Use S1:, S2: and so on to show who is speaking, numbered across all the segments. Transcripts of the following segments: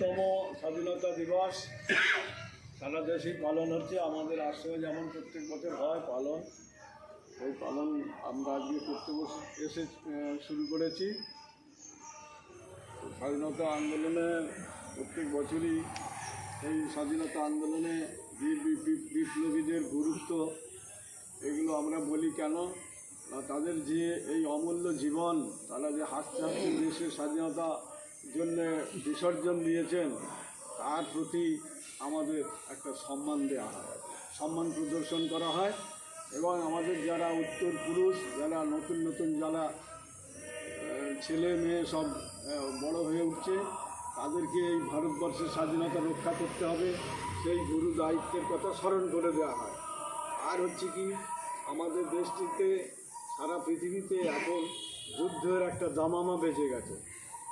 S1: আটাত্তরতম স্বাধীনতা দিবস। সারা দেশেই পালন হচ্ছে। আমাদের আশ্রমে যেমন প্রত্যেক বছর হয় পালন, এই পালন আমরা আজকে করতে বসে এসে শুরু করেছি। স্বাধীনতা আন্দোলনে প্রত্যেক বছরই এই স্বাধীনতা আন্দোলনে বিপ্লবীদের গুরুত্ব, এগুলো আমরা বলি কেন? তাদের যে এই অমূল্য জীবন, তারা যে হাসতে হাসতে দেশের স্বাধীনতা জন্য বিসর্জন দিয়েছেন, তার প্রতি আমাদের একটা সম্মান দেওয়া হয়। সম্মান প্রদর্শন করা হয় এবং আমাদের যারা উত্তর পুরুষ, যারা নতুন নতুন যারা ছেলে মেয়ে সব বড় হয়ে উঠছে, তাদেরকে এই ভারতবর্ষের স্বাধীনতা রক্ষা করতে হবে। সেই গুরু দায়িত্বের কথা স্মরণ করে দেওয়া হয়। আর হচ্ছে কি, আমাদের দেশটিতে সারা পৃথিবীতে এখন যুদ্ধের একটা দামামা বেঁচে গেছে।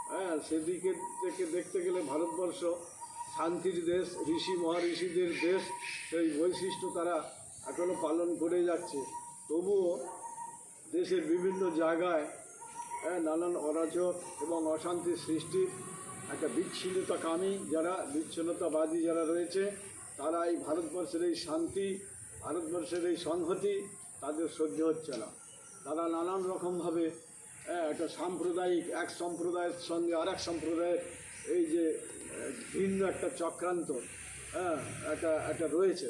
S1: হ্যাঁ সেদিকে থেকে দেখতে গেলে ভারতবর্ষ শান্তির দেশ ঋষি মহাঋষিদের দেশ সেই বৈশিষ্ট্য তারা এখনও পালন করে যাচ্ছে। তবুও দেশের বিভিন্ন জায়গায় হ্যাঁ, নানান অরাজক এবং অশান্তির সৃষ্টির একটা বিচ্ছিন্নতাকামী যারা বিচ্ছিন্নতাবাদী যারা রয়েছে তারা এই ভারতবর্ষের এই শান্তি ভারতবর্ষের এই সংহতি তাদের সহ্য হচ্ছে না। তারা নানান রকমভাবে একটা সাম্প্রদায়িক, এক সম্প্রদায়ের সঙ্গে আর এক সম্প্রদায়ের এই যে ভিন্ন একটা চক্রান্ত হ্যাঁ একটা একটা রয়েছে।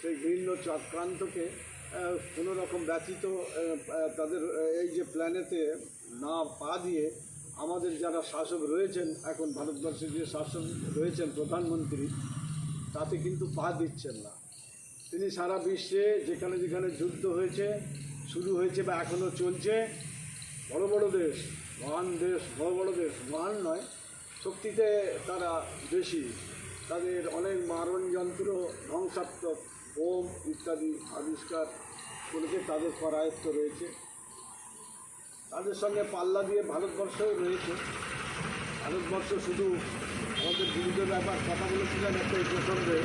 S1: সেই ঘৃণ্য চক্রান্তকে কোনো রকম ব্যতীত তাদের এই যে প্ল্যানেতে না পা দিয়ে আমাদের যারা শাসক রয়েছেন, এখন ভারতবর্ষের যে শাসক রয়েছেন প্রধানমন্ত্রী, তাতে কিন্তু পা দিচ্ছেন না। তিনি সারা বিশ্বে যেখানে যেখানে যুদ্ধ হয়েছে, শুরু হয়েছে বা এখনও চলছে বড় বড় দেশ, মহান দেশ, বড় বড় দেশ, মহান নয়, শক্তিতে তারা বেশি। তাদের অনেক মারণ যন্ত্র, ধ্বংসাত্মক বোম ইত্যাদি আবিষ্কার করেছে, তাদের করায়ত্ত রয়েছে। তাদের সঙ্গে পাল্লা দিয়ে ভারতবর্ষও রয়েছে। ভারতবর্ষ শুধু আমাদের বিরুদ্ধে ব্যাপার, কথা বলেছিলেন একটা এই প্রসঙ্গে,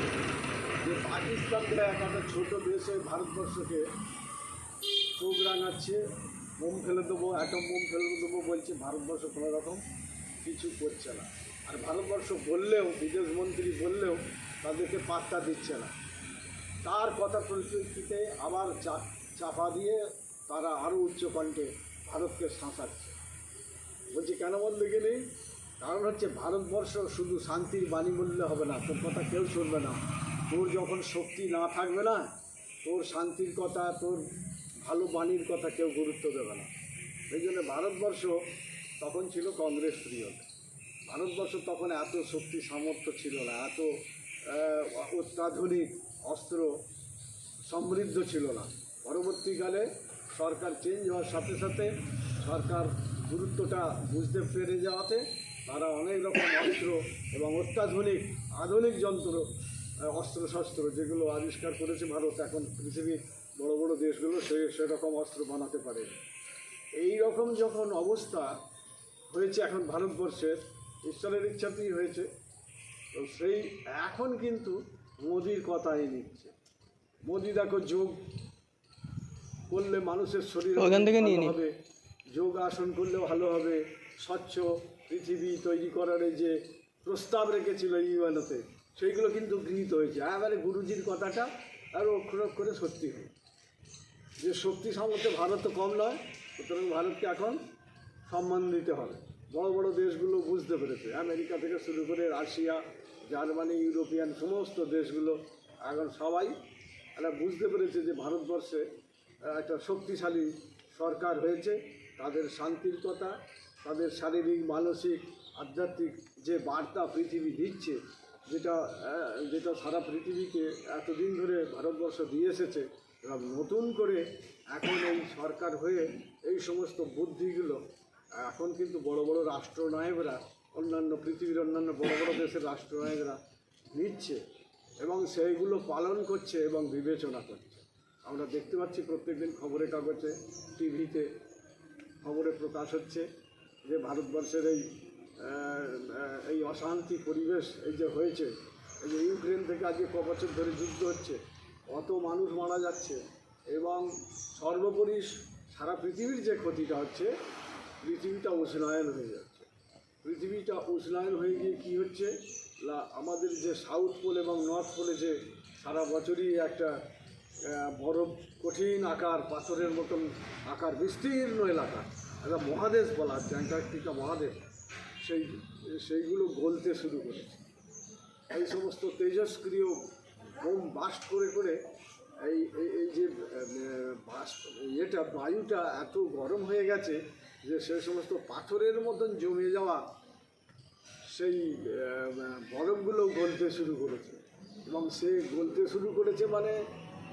S1: যে পাকিস্তানটা এক একটা ছোটো দেশে ভারতবর্ষকে চোখ রাঙাচ্ছে। মোম ফেলে দেবো অ্যাটম বোম ফেলে দেবো বলছে, ভারতবর্ষ কোনো রকম কিছু করছে না। আর ভারতবর্ষ বললেও, বিদেশ মন্ত্রী বললেও তাদেরকে পাত্তা দিচ্ছে না। তার কথা পরিপ্রেক্ষিতে আবার চাপা দিয়ে তারা আরও উচ্চ কণ্ঠে ভারতকে শাঁসাচ্ছে। বলছি, কেন বলতে গেলে কারণ হচ্ছে ভারতবর্ষ শুধু শান্তির বাণী বললে হবে না, তোর কথা কেউ শুনবে না। তোর যখন শক্তি না থাকবে না, তোর শান্তির কথা, তোর ভালো বাণীর কথা কেউ গুরুত্ব দেবে না। এই জন্য ভারতবর্ষ তখন ছিল কংগ্রেস প্রিয় ভারতবর্ষ তখন এত শক্তি, সামর্থ্য ছিল না, এত অত্যাধুনিক অস্ত্র সমৃদ্ধ ছিল না। পরবর্তীকালে সরকার চেঞ্জ হওয়ার সাথে সাথে সরকার গুরুত্বটা বুঝতে পেরে যাওয়াতে তারা অনেক রকম অস্ত্র এবং অত্যাধুনিক, আধুনিক যন্ত্র অস্ত্রশস্ত্র যেগুলো আবিষ্কার করেছে ভারত, এখন পৃথিবীর বড় বড় দেশগুলো সে সেরকম অস্ত্র বানাতে পারে এই রকম যখন অবস্থা হয়েছে এখন ভারতবর্ষের ঈশ্বরের ইচ্ছাতেই হয়েছে। তো সেই এখন কিন্তু মোদির কথাই নিচ্ছে। মোদি দেখো যোগ করলে মানুষের শরীর
S2: ওখান থেকে নিয়ে
S1: হবে যোগ আসন করলে ভালো হবে স্বচ্ছ পৃথিবী তৈরি করার এই যে প্রস্তাব রেখেছিল ইউএনওতে সেইগুলো কিন্তু গৃহীত হয়েছে। এবারে গুরুজির কথাটা আরও অক্ষর অক্ষরে সত্যি হয় যে শক্তি সামর্থ্যে ভারত তো কম নয়, সুতরাং ভারতকে এখন সম্মান দিতে হবে। বড় বড় দেশগুলো বুঝতে পেরেছে। আমেরিকা থেকে শুরু করে রাশিয়া, জার্মানি, ইউরোপিয়ান সমস্ত দেশগুলো এখন সবাই এরা বুঝতে পেরেছে যে ভারতবর্ষে একটা শক্তিশালী সরকার হয়েছে। তাদের শান্তির কথা, তাদের শারীরিক, মানসিক, আধ্যাত্মিক যে বার্তা পৃথিবী দিচ্ছে যেটা যেটা সারা পৃথিবীকে এতদিন ধরে ভারতবর্ষ দিয়ে এসেছে নতুন করে এখন এই সরকার হয়ে এই সমস্ত বুদ্ধিগুলো, এখন কিন্তু বড় বড় রাষ্ট্রনায়করা, অন্যান্য পৃথিবীর অন্যান্য বড় বড় দেশের রাষ্ট্রনায়করা নিচ্ছে এবং সেইগুলো পালন করছে এবং বিবেচনা করছে। আমরা দেখতে পাচ্ছি প্রত্যেকদিন খবরের কাগজে, টিভিতে খবরে প্রকাশ হচ্ছে যে ভারতবর্ষের এই এই অশান্তি পরিবেশ এই যে হয়েছে, এই যে ইউক্রেন থেকে আজকে ক বছর ধরে যুদ্ধ হচ্ছে, কত মানুষ মারা যাচ্ছে এবং সর্বোপরি সারা পৃথিবীর যে ক্ষতিটা হচ্ছে, পৃথিবীটা উষ্ণায়ন হয়ে যাচ্ছে। পৃথিবীটা উষ্ণায়ন হয়ে গিয়ে কী হচ্ছে? আমাদের যে সাউথ পোল এবং নর্থ পোলে যে সারা বছরই একটা বরফ কঠিন আকার, পাথরের মতন আকার, বিস্তীর্ণ এলাকা। একটা মহাদেশ বলা হচ্ছে অ্যান্টার্কটিকা মহাদেশ। সেই, সেইগুলো গলতে শুরু করেছে। এই সমস্ত তেজস্ক্রিয় বোম বাস্ট করে করে এই, এই- যে বাস্ট, ইয়েটা, বায়ুটা এত গরম হয়ে গেছে যে সে সমস্ত পাথরের মতন জমে যাওয়া সেই বরফগুলো গলতে শুরু করেছে। এবং সে গলতে শুরু করেছে মানে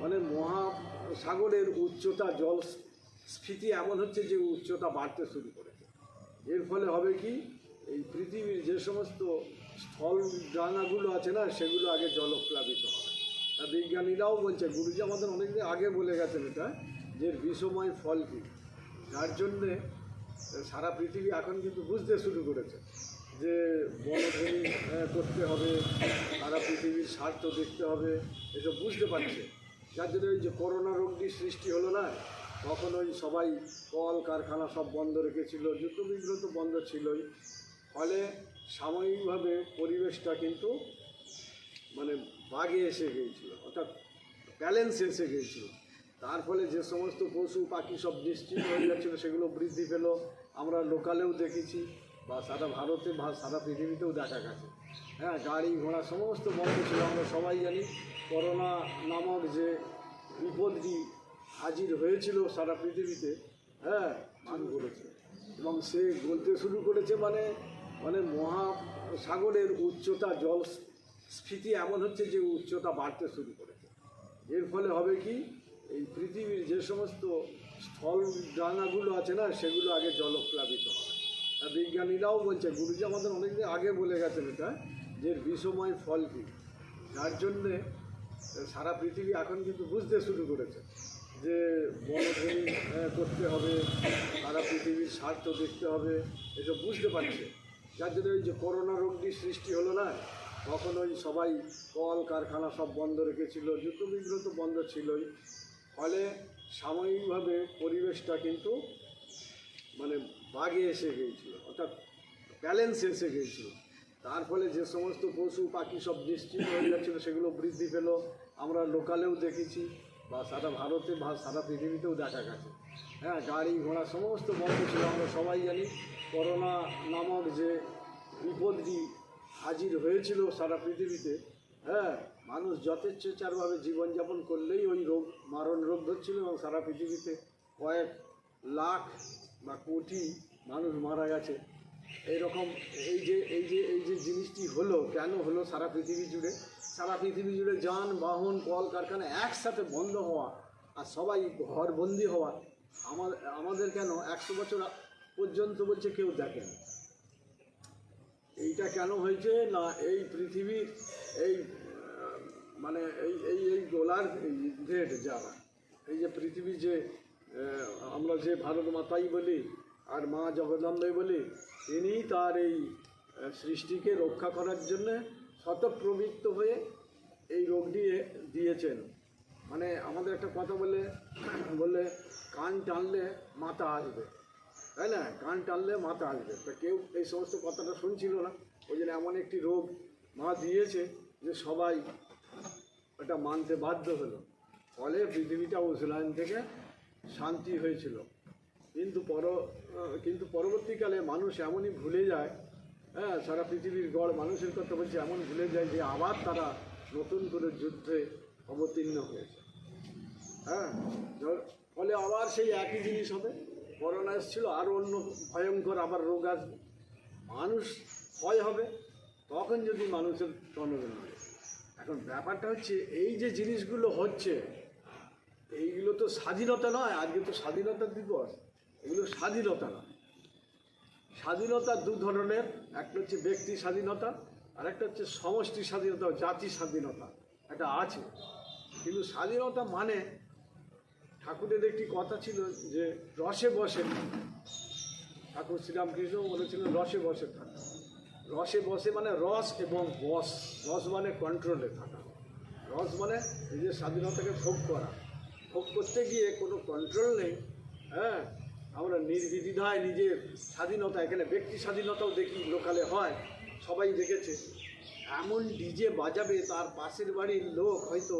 S1: মানে মহাসাগরের উচ্চতা, জল স্ফীতি এমন হচ্ছে যে উচ্চতা বাড়তে শুরু করেছে। এর ফলে হবে কি? এই পৃথিবীর যে সমস্ত স্থল ডাঙাগুলো আছে না সেগুলো আগে জলপ্লাবিত হবে আর বিজ্ঞানীরাও বলছে গুরুজি আমাদের অনেকদিন আগে বলে গেছেন এটা যে বিষময় ফল কী? যার জন্যে সারা পৃথিবী এখন কিন্তু বুঝতে শুরু করেছে যে বনভূমি আহ, করতে হবে সারা পৃথিবীর স্বার্থ দেখতে হবে এসব বুঝতে পারছে। যার জন্য ওই যে করোনা রোগটি সৃষ্টি হলো না তখন ওই সবাই কল কারখানা সব বন্ধ রেখেছিল যুদ্ধ বিগ্রহ তো বন্ধ ছিলই। ফলে সাময়িকভাবে পরিবেশটা কিন্তু মানে বাগে এসে গিয়েছিল, অর্থাৎ ব্যালেন্স এসে গিয়েছিল। তার ফলে যে সমস্ত পশু পাখি সব নিশ্চিত হয়ে যাচ্ছিল, সেগুলো বৃদ্ধি পেল। আমরা লোকালেও দেখেছি বা সারা ভারতে বা সারা পৃথিবীতেও দেখা গেছে। হ্যাঁ গাড়ি ঘোড়া সমস্ত বন্ধ ছিল। আমরা সবাই জানি করোনা নামক যে বিপদটি হাজির হয়েছিল সারা পৃথিবীতে হ্যাঁ মান করেছে এবং সে গলতে শুরু করেছে মানে মানে মহাসাগরের উচ্চতা জল স্ফীতি এমন হচ্ছে যে উচ্চতা বাড়তে শুরু করেছে। এর ফলে হবে কি এই পৃথিবীর যে সমস্ত স্থল ডাঙাগুলো আছে না সেগুলো আগে জলপ্লাবিত হবে তা বিজ্ঞানীরাও বলছে গুরুজি আমাদের অনেকদিন আগে বলে গেছেন এটা যে বিষময় ফল কী? যার জন্যে সারা পৃথিবী এখন কিন্তু বুঝতে শুরু করেছে যে বনভূমি আহ, করতে হবে সারা পৃথিবীর স্বার্থ দেখতে হবে এসব বুঝতে পারছে। যার জন্য ওই যে করোনা রোগটি সৃষ্টি হলো না, তখন ওই সবাই কল, কারখানা সব বন্ধ রেখেছিল, যুদ্ধ বিগ্রহ তো বন্ধ ছিলই। ফলে সাময়িকভাবে পরিবেশটা কিন্তু মানে বাগে এসে গিয়েছিল, অর্থাৎ ব্যালেন্স এসে গিয়েছিল। তার ফলে যে সমস্ত পশু, পাখি সব নিশ্চিত হয়ে যাচ্ছিল, সেগুলো বৃদ্ধি পেল। আমরা লোকালেও দেখেছি, বা সারা ভারতে বা সারা পৃথিবীতেও দেখা গেছে। হ্যাঁ গাড়ি ঘোড়া সমস্ত বন্ধ ছিল, আমরা সবাই জানি। করোনা নামক যে বিপদটি হাজির হয়েছিল সারা পৃথিবীতে হ্যাঁ মানুষ যথেচ্ছাচারভাবে জীবনযাপন করলেই ওই রোগ, মারণ রোগ ধরছিল এবং সারা পৃথিবীতে কয়েক লাখ বা কোটি মানুষ মারা গেছে। এইরকম এই যে এই যে এই যে জিনিসটি হলো, কেন হলো সারা পৃথিবী জুড়ে? সারা পৃথিবী জুড়ে যানবাহন কলকারখানা একসাথে বন্ধ হওয়া আর সবাই ঘরবন্দি হওয়া, আমার, আমাদের কেন একশো বছর পর্যন্ত বলছে কেউ দেখেন এইটা কেন হয়েছে না এই পৃথিবীর এই মানে এই এই এই গোলার গ্রেড যারা এই যে পৃথিবী যে আমরা যে ভারত মাতাই বলি আর মা জগদম্বে বলি, তিনি তার এই সৃষ্টিকে রক্ষা করার জন্যে শতপ্রবৃত্ত হয়ে এই রোগ দিয়ে, দিয়েছেন। মানে আমাদের একটা কথা বলে বলে কান টানলে মাথা আসবে। তাই না? কান টানলে মাথা আসবে। তা কেউ এই সমস্ত কথাটা শুনছিল না। ওই জন্য এমন একটি রোগ মা দিয়েছে যে সবাই এটা মানতে বাধ্য হলো। ফলে পৃথিবীটা উসলায়ন থেকে শান্তি হয়েছিল। কিন্তু পর কিন্তু পরবর্তীকালে মানুষ এমনই ভুলে যায়। হ্যাঁ সারা পৃথিবীর গড় মানুষের কথা বলছে, এমন ভুলে যায় যে আবার তারা নতুন করে যুদ্ধে অবতীর্ণ হয়েছে। হ্যাঁ ফলে আবার সেই একই জিনিস হবে। করোনা এসেছিল আরও অন্য ভয়ঙ্কর আবার রোগ আসবে মানুষ ভয় হবে, তখন যদি মানুষের জনগণ হবে এখন ব্যাপারটা হচ্ছে, এই যে জিনিসগুলো হচ্ছে, এইগুলো তো স্বাধীনতা নয়, আজকে তো স্বাধীনতা দিবস, এগুলো স্বাধীনতা নয়। স্বাধীনতা দু ধরনের, একটা হচ্ছে ব্যক্তি স্বাধীনতা, আর একটা হচ্ছে সমষ্টি স্বাধীনতা, জাতি স্বাধীনতা, একটা আছে। কিন্তু স্বাধীনতা মানে ঠাকুরের একটি কথা ছিল যে রসে বসে। ঠাকুর শ্রীরামকৃষ্ণ বলেছিলেন, রসে বসে থাকা। রসে বসে মানে রস এবং বস। রস মানে কন্ট্রোলে থাকা। রস মানে নিজের স্বাধীনতাকে ভোগ করা। ভোগ করতে গিয়ে কোনো কন্ট্রোল নেই হ্যাঁ? আমরা নির্বিধিধায় নিজের স্বাধীনতা, এখানে ব্যক্তি স্বাধীনতাও দেখি, লোকালে হয়, সবাই দেখেছে। এমন ডিজে বাজাবে, তার পাশের বাড়ির লোক হয়তো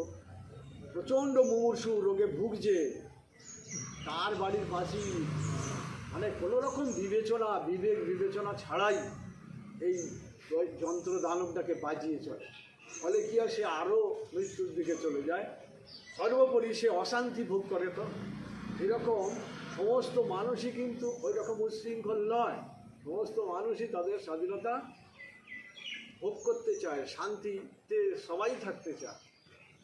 S1: প্রচণ্ড মুমূর্ষু রোগে ভুগছে। তার বাড়ির পাশি মানে কোনো রকম বিবেচনা, বিবেক বিবেচনা ছাড়াই এই যন্ত্র দানবটাকে বাজিয়ে চলে। ফলে কি হয়, সে আরও মৃত্যুর দিকে চলে যায়। সর্বোপরি সে অশান্তি ভোগ করে তো। এরকম সমস্ত মানুষই কিন্তু ওই রকম উচ্ছৃঙ্খল নয়। সমস্ত মানুষই তাদের স্বাধীনতা ভোগ করতে চায়, শান্তিতে সবাই থাকতে চায়।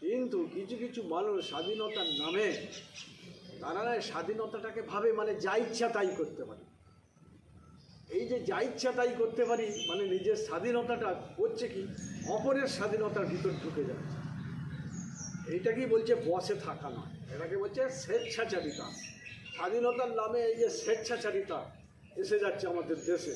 S1: কিন্তু কিছু কিছু মানুষ স্বাধীনতার নামে তারা স্বাধীনতাটাকে ভাবে মানে যা ইচ্ছা তাই করতে পারে। এই যে যা ইচ্ছা তাই করতে পারি মানে নিজের স্বাধীনতাটা করছে কি? অপরের স্বাধীনতার ভিতর ঢুকে যাচ্ছে। এইটা কি বলছে? বসে থাকা নয়। এটাকে বলছে স্বেচ্ছাচারিতা। স্বাধীনতার নামে এই যে স্বেচ্ছাচারিতা এসে যাচ্ছে আমাদের দেশে।